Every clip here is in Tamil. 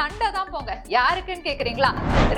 சண்டை தான் போங்க. யாருக்குன்னு கேக்குறீங்களா?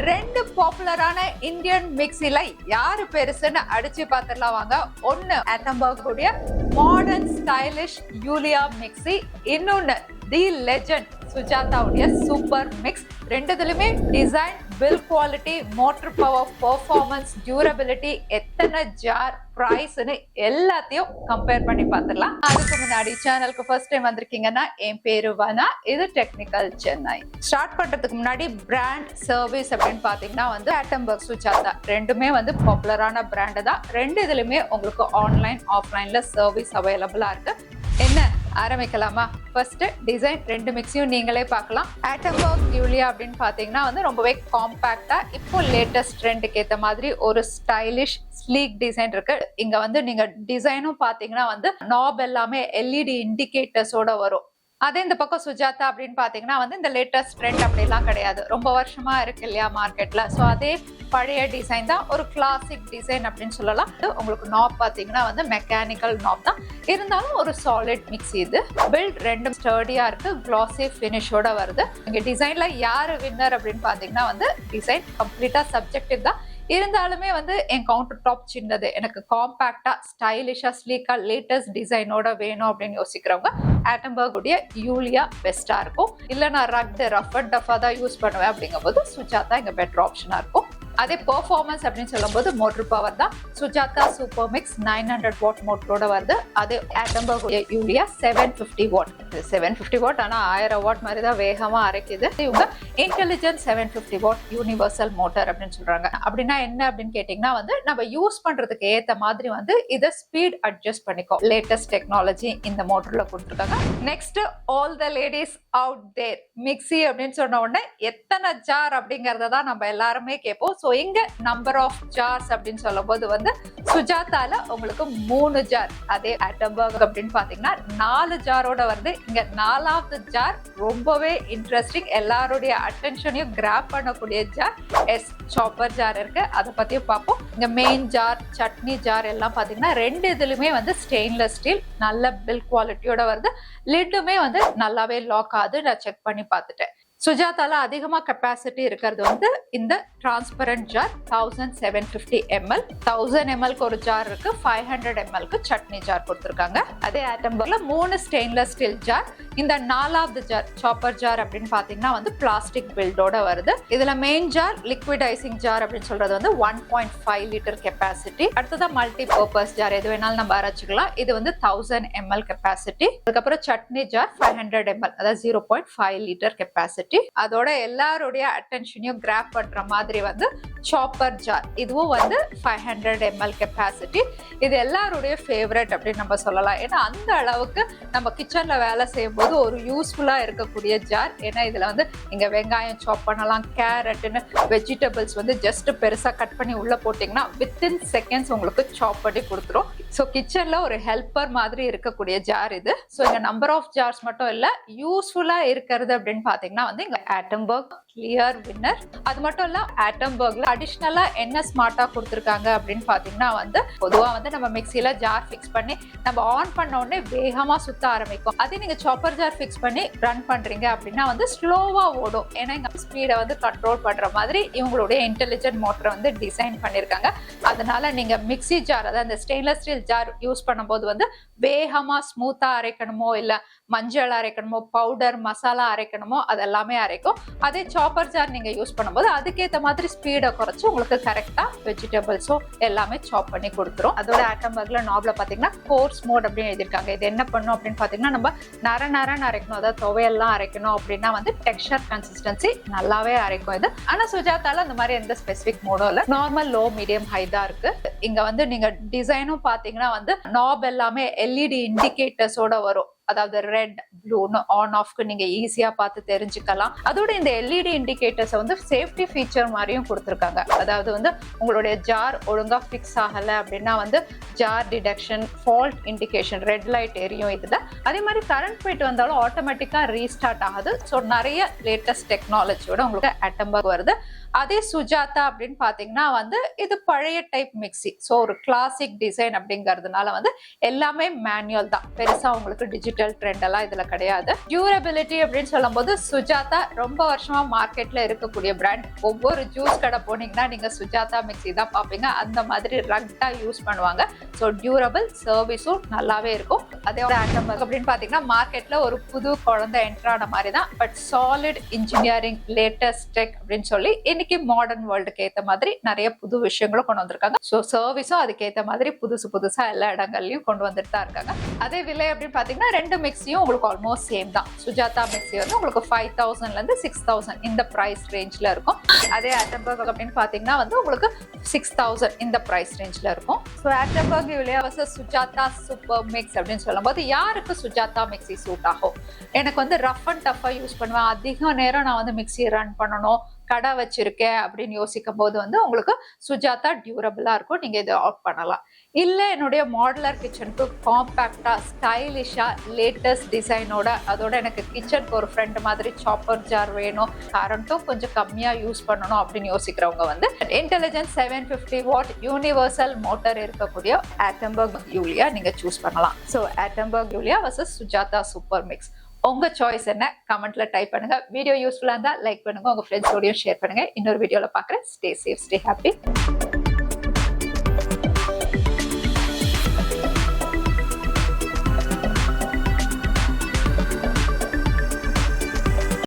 ரெண்டு பாப்புலரான இந்தியன் மிக்சில யாரு பெருசுன்னு அடிச்சு பார்த்துடலாம் வாங்க. ஒன்னு ஆட்டம்பர்க் உடைய மாடர்ன் ஸ்டைலிஷ் யூலியா மிக்ஸி இன்னொன்னு தி லெஜண்ட் சுஜாதாவுடைய super mix ரெண்டுதுலையுமே design build quality motor power performance durability எத்தனை ஜார் ப்ரைஸ்னு எல்லாத்தையும் கம்பேர் பண்ணி பார்த்துடலாம். அதுக்கு முன்னாடி சேனலுக்கு ஃபர்ஸ்ட் டைம் வந்திருக்கீங்கன்னா என் பேரு வனா இது டெக்னிக்கல் சென்னை ஸ்டார்ட் பண்றதுக்கு முன்னாடி பிராண்ட் சர்வீஸ் அப்படின்னு பார்த்தீங்கன்னா வந்து ஆட்டம்பர்க் சுஜாதா ரெண்டுமே வந்து பாப்புலரான பிராண்டு தான். ரெண்டு இதுலையுமே உங்களுக்கு ஆன்லைன் ஆஃப்லைனில் சர்வீஸ் அவைலபிளாக இருக்குது என்ன ஆரம்பிக்கலாமா? ஃபர்ஸ்ட் டிசைன் ரெண்டு மிக்ஸையும் நீங்களே பார்க்கலாம். ஆட்டம்பர்க் யூலியா அப்படின்னு பார்த்தீங்கன்னா வந்து ரொம்பவே காம்பேக்டா இப்போ லேட்டஸ்ட் ட்ரெண்டுக்கு ஏற்ற மாதிரி ஒரு ஸ்டைலிஷ் ஸ்லீக் டிசைன் இருக்கு. இங்க வந்து நீங்க டிசைனும் பார்த்தீங்கன்னா வந்து நாப் எல்லாமே எல்இடி இண்டிகேட்டர்ஸோட வரும். அதே இந்த பக்கம் சுஜாதா அப்படின்னு பார்த்தீங்கன்னா வந்து இந்த லேட்டஸ்ட் ட்ரெண்ட் அப்படிலாம் கிடையாது. ரொம்ப வருஷமா இருக்கு இல்லையா மார்க்கெட்ல ஸோ அதே பழைய டிசைன் தான் ஒரு கிளாசிக் டிசைன் அப்படின்னு சொல்லலாம். உங்களுக்கு நாப் பார்த்தீங்கன்னா வந்து மெக்கானிக்கல் நாப் தான். இருந்தாலும் ஒரு சாலிட் மிக்ஸி இது. பில்ட் ரெண்டும் ஸ்டர்டியா இருக்கு. கிளாசி ஃபினிஷோட வருது. இங்கே டிசைன்ல யார் வின்னர் அப்படின்னு பார்த்தீங்கன்னா வந்து டிசைன் கம்ப்ளீட்டா சப்ஜெக்டிவ் தான். இருந்தாலுமே வந்து என் கவுண்டர் டாப் சின்னது. எனக்கு காம்பேக்டா ஸ்டைலிஷா ஸ்லீக்கா லேட்டஸ்ட் டிசைனோட வேணும் அப்படின்னு யோசிக்கிறவங்க ஆட்டம்பர்க் உடைய யூலியா பெஸ்டா இருக்கும். இல்ல நான் ரக்டு ரஃப் அண்ட் டஃபா தான் யூஸ் பண்ணுவேன் அப்படிங்கும்போது சுஜாதா இங்க பெட்டர் ஆப்ஷனா இருக்கும். அதே பெர்ஃபார்மன்ஸ் அப்படின்னு சொல்லும்போது மோட்ரு பவர் தான். Sujata super mix nine hundred watt மோட்டரோட வருது. அது Atomberg Yulia seven fifty watt seven fifty watt ஆனால் ஆயிரம் வாட் மாதிரி தான் வேகமாக அரைக்குது. இவங்க intelligent seven fifty watt universal motor அப்படின்னு சொல்கிறாங்க அப்படின்னா என்ன அப்படின்னு கேட்டிங்கன்னா வந்து நம்ம யூஸ் பண்ணுறதுக்கு ஏற்ற மாதிரி வந்து இதை ஸ்பீட் அட்ஜஸ்ட் பண்ணிக்கோ. லேட்டஸ்ட் டெக்னாலஜி இந்த மோட்டரில் கொடுத்துருக்காங்க. Next all the ladies out there mixie அப்படின்னு சொன்ன உடனே எத்தனை ஜார் அப்படிங்கிறத தான் நம்ம எல்லாருமே கேட்போம். ஸோ இங்கே நம்பர் ஆஃப் ஜார்ஸ் அப்படின்னு சொல்லும் போது வந்து சுஜாதால உங்களுக்கு மூணு ஜார் அதே அட்டம்பர்க் அப்படின்னு பார்த்தீங்கன்னா நாலு ஜாரோட வந்து இங்க நாலாவது ஜார் ரொம்பவே இன்ட்ரெஸ்டிங் எல்லாருடைய அட்டென்ஷனையும் கிராப் பண்ணக்கூடிய ஜார் எஸ் சாப்பர் ஜார் இருக்கு. அதை பத்தியும் பார்ப்போம் இங்க மெயின் ஜார் சட்னி ஜார் எல்லாம் பார்த்தீங்கன்னா ரெண்டு இதுலையுமே வந்து ஸ்டெயின்லெஸ் ஸ்டீல் நல்ல பில் குவாலிட்டியோட வருது. லிட்டுமே வந்து நல்லாவே லாக் ஆகுது. நான் செக் பண்ணி பார்த்துட்டேன் சுஜாதால அதிகமாக கெப்பாசிட்டி இருக்கிறது வந்து இந்த transparent jar thousand seven fifty ML thousand எம்எல்க்கு ஒரு ஜார் இருக்கு ஃபைவ் ஹண்ட்ரட் எம்எல்க்கு சட்னி ஜார் கொடுத்துருக்காங்க. அதே ஆட்டம்பர்ல மூணு ஸ்டெயின்லெஸ் ஸ்டீல் ஜார் இந்த நாலாவது ஜார் சாப்பர் ஜார் அப்படின்னு பார்த்தீங்கன்னா வந்து பிளாஸ்டிக் பில்டோட வருது. இதுல மெயின் ஜார் லிக்விடைசிங் ஜார் அப்படின்னு சொல்றது வந்து one point five litre capacity அடுத்தது மல்டி பர்பஸ் ஜார் எது வேணாலும் நம்ம அரைச்சிக்கலாம். இது வந்து தௌசண்ட் எம்எல் கெப்பாசிட்டி அதுக்கப்புறம் chutney jar five hundred ML அதாவது zero point five litre capacity அதோட எல்லாருடைய அட்டென்ஷனையும் கிராப் பண்ற மாதிரி வந்து சாப்பர் ஜார் இதுவும் வந்து ஃபைவ் ஹண்ட்ரட் எம்எல் கெப்பாசிட்டி இது எல்லாருடைய ஃபேவரட் அப்படின்னு நம்ம சொல்லலாம். ஏன்னா அந்த அளவுக்கு நம்ம கிச்சன்ல வேலை செய்யும் போது ஒரு யூஸ்ஃபுல்லா இருக்கக்கூடிய ஜார் ஏன்னா இதுல வந்து நீங்க வெங்காயம் சாப் பண்ணலாம் கேரட்னு வெஜிடபிள்ஸ் வந்து ஜஸ்ட் பெருசா கட் பண்ணி உள்ள போட்டீங்கன்னா வித்தின் செகண்ட்ஸ் உங்களுக்கு சாப் பண்ணி கொடுத்துரும். ஸோ கிச்சன்ல ஒரு ஹெல்ப்பர் மாதிரி இருக்கக்கூடிய ஜார் இது. ஸோ இங்கே நம்பர் ஆஃப் ஜார்ஸ் மட்டும் இல்ல யூஸ்ஃபுல்லா இருக்கிறது அப்படின்னு பாத்தீங்கன்னா வந்து இங்கே ஆட்டம்பர்க் கிளியர் வின்னர் அது மட்டும் இல்ல ஆட்டம்பர்க்ல அடிஷ்னலா என்ன ஸ்மார்ட்டா கொடுத்துருக்காங்க அப்படின்னு பாத்தீங்கன்னா வந்து பொதுவா வந்து நம்ம மிக்சியில ஜார் ஃபிக்ஸ் பண்ணி நம்ம ஆன் பண்ண உடனே வேகமா சுத்த ஆரம்பிக்கும். அதே நீங்க சாப்பர் ஜார் ஃபிக்ஸ் பண்ணி ரன் பண்றீங்க அப்படின்னா வந்து ஸ்லோவா ஓடும். ஏன்னா இங்க ஸ்பீடை வந்து கண்ட்ரோல் பண்ற மாதிரி இவங்களுடைய இன்டெலிஜென்ட் மோட்டரை வந்து டிசைன் பண்ணிருக்காங்க. அதனால நீங்க மிக்ஸி ஜார் அதாவது அந்த ஸ்டெயின்லெஸ் ஸ்டீல் ஜார் யூஸ் பண்ணும்போது வந்து வேகமா ஸ்மூத்தா அரைக்கணுமோ இல்ல மஞ்சள் அரைக்கணுமோ பவுடர் மசாலா அரைக்கணுமோ அதெல்லாமே அரைக்கும். அதே சாப்பர் ஜார் நீங்கள் யூஸ் பண்ணும்போது அதுக்கேற்ற மாதிரி ஸ்பீடை குறைச்சி உங்களுக்கு கரெக்டாக வெஜிடபிள்ஸும் எல்லாமே சாப் பண்ணி கொடுத்துரும். அதோட ஆட்டம் பர்கில் நாபில் பார்த்தீங்கன்னா கோர்ஸ் மோட் அப்படின்னு எழுதியிருக்காங்க. இது என்ன பண்ணும் அப்படின்னு பார்த்தீங்கன்னா நம்ம நர நரன்னு அரைக்கணும் அதாவது துவையெல்லாம் அரைக்கணும் அப்படின்னா வந்து டெக்ஸ்டர் கன்சிஸ்டன்சி நல்லாவே அரைக்கும் இது. ஆனால் சுஜாதால அந்த மாதிரி எந்த ஸ்பெசிஃபிக் மோடும் இல்லை. நார்மல் லோ மீடியம் ஹை தான் இருக்கு. இங்க வந்து நீங்க டிசைனும் பாத்தீங்கன்னா வந்து நாப் எல்லாமே எல்இடி இண்டிகேட்டர்ஸோட வரும். அதாவது ரெட் ப்ளூன்னு ஆன் ஆஃப்க்கு நீங்க ஈஸியா பார்த்து தெரிஞ்சுக்கலாம். அதோட இந்த எல்இடி இண்டிகேட்டர்ஸை வந்து சேஃப்டி ஃபீச்சர் மாதிரியும் கொடுத்துருக்காங்க. அதாவது வந்து உங்களுடைய ஜார் ஒழுங்கா ஃபிக்ஸ் ஆகல அப்படின்னா வந்து jar detection fault indication red light எரியும் இதுல. அதே மாதிரி கரண்ட் போயிட்டு வந்தாலும் ஆட்டோமேட்டிக்கா ரீஸ்டார்ட் ஆகுது. ஸோ நிறைய லேட்டஸ்ட் டெக்னாலஜியோட உங்களுக்கு அட்டம்பர்க் வருது. அதே சுஜாதா அப்படின்னு பார்த்தீங்கன்னா வந்து இது பழைய டைப் மிக்ஸி ஸோ ஒரு கிளாசிக் டிசைன் அப்படிங்கிறதுனால வந்து எல்லாமே மேனுவல் தான். பெருசாக உங்களுக்கு டிஜிட்டல் டிஜிட்டல் ட்ரெண்ட் எல்லாம் இதுல கிடையாது. டியூரபிலிட்டி அப்படின்னு சொல்லும்போது சுஜாதா ரொம்ப வருஷமா மார்க்கெட்ல இருக்கக்கூடிய பிராண்ட் ஒவ்வொரு ஜூஸ் கடை போனீங்கன்னா நீங்க சுஜாதா மிக்ஸி தான் பார்ப்பீங்க. அந்த மாதிரி ரக்டா யூஸ் பண்ணுவாங்க. ஸோ டியூரபிள் சர்வீஸும் நல்லாவே இருக்கும். அதே ஆட்டம் அப்படின்னு பாத்தீங்கன்னா மார்க்கெட்ல ஒரு புது குழந்தை என்டர் ஆன மாதிரி தான் but solid engineering latest tech அப்படின்னு சொல்லி இன்னைக்கு மாடர்ன் வேர்ல்டுக்கு ஏத்த மாதிரி நிறைய புது விஷயங்களும் கொண்டு வந்திருக்காங்க. ஸோ சர்வீஸும் அதுக்கேற்ற மாதிரி புதுசு புதுசா எல்லா இடங்கள்லயும் கொண்டு வந்துட்டு தான் இருக்காங்க. அதே விலை அப்படின்னு பாத்தீங்கன்னா ரெண்டு மிக்ஸியும் உங்களுக்கு ஆல்மோஸ்ட் சேம் தான். சுஜாதா மிக்ஸி வந்து உங்களுக்கு ஃபைவ் தௌசண்ட்ல இருந்து சிக்ஸ் தௌசண்ட் இந்த ப்ரைஸ் ரேஞ்ச்ல இருக்கும். அதே ஆட்டம்பர்க் அப்படின்னு பாத்தீங்கன்னா வந்து உங்களுக்கு சிக்ஸ் தௌசண்ட் இந்த ப்ரைஸ் ரேஞ்ச்ல இருக்கும். So Atomberg Yulia versus Sujata super mix அப்படின்னு சொல்லும்போது யாருக்கு சுஜாதா மிக்ஸி சூட் ஆகும்? எனக்கு வந்து ரஃப் அண்ட் டஃப்பாக யூஸ் பண்ணுவேன். அதிக நேரம் நான் வந்து மிக்ஸி ரன் பண்ணணும். கடை வச்சிருக்கேன் அப்படின்னு யோசிக்கும் போது வந்து உங்களுக்கு சுஜாதா டியூரபிளாக இருக்கும். நீங்கள் இதை ஆஃப் பண்ணலாம். இல்லை என்னுடைய மாடுலர் கிச்சனுக்கு காம்பேக்டாக ஸ்டைலிஷாக லேட்டஸ்ட் டிசைனோட அதோட எனக்கு கிச்சனுக்கு ஒரு ஃப்ரெண்ட் மாதிரி சாப்பர் ஜார் வேணும். கரண்ட்டும் கொஞ்சம் கம்மியாக யூஸ் பண்ணணும் அப்படின்னு யோசிக்கிறவங்க வந்து intelligence seven fifty watt universal motor இருக்கக்கூடிய ஆட்டம்பர்க் யூலியா நீங்கள் சூஸ் பண்ணலாம். So Atomberg Yulia versus Sujata super mix உங்க சாய்ஸ் என்ன? கமெண்ட்ல டைப் பண்ணுங்க. வீடியோ யூஸ்ஃபுல்லா இருந்தா லைக் பண்ணுங்க. உங்க ஃப்ரெண்ட்ஸோடையும் ஷேர் பண்ணுங்க. இன்னொரு வீடியோல பாக்குறேன் ஸ்டே சேஃப் ஸ்டே ஹாப்பி